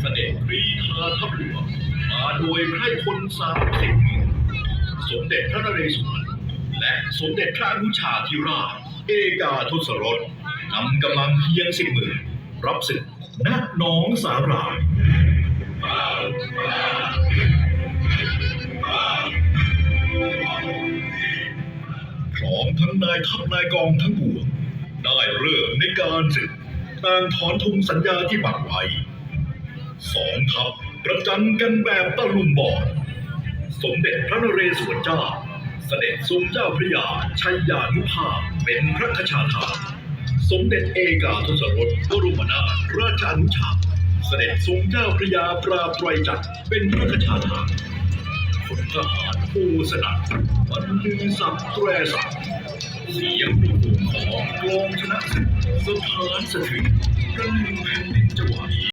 เสด็จกรีธาทัพหลวงมาโดยไพร่พลสามสิบสมเด็จพระนเรศวรและสมเด็จพระอนุชาธิราช เอกาทศรสนำกำลังเพียงสิบหมื่นรับศึกณหนองสาหร่ายพร้อมทั้งนายทัพนายกองทั้งปวงได้เริ่มในการศึกต่างถอนทุงสัญญาที่บังไว้ สองทัพประจันกันแบบตะลุมบอลสมเด็จพระนเรศวรเจ้า เสด็จทรงเจ้าพระยาชัยยานุภาพเป็นพระคชาทานสมเด็จเอกาทศรสบรมนาถราชานุชาเสด็จทรงเจ้าพระยาปราบไตรจักรเป็นพระคชาทานพลทหารโอสนัดบรรลือสับแตรสับเสียงปลุกของกลองชนะศึกสถานสะเทือนระลึงแผ่นดินจะไหวะนี้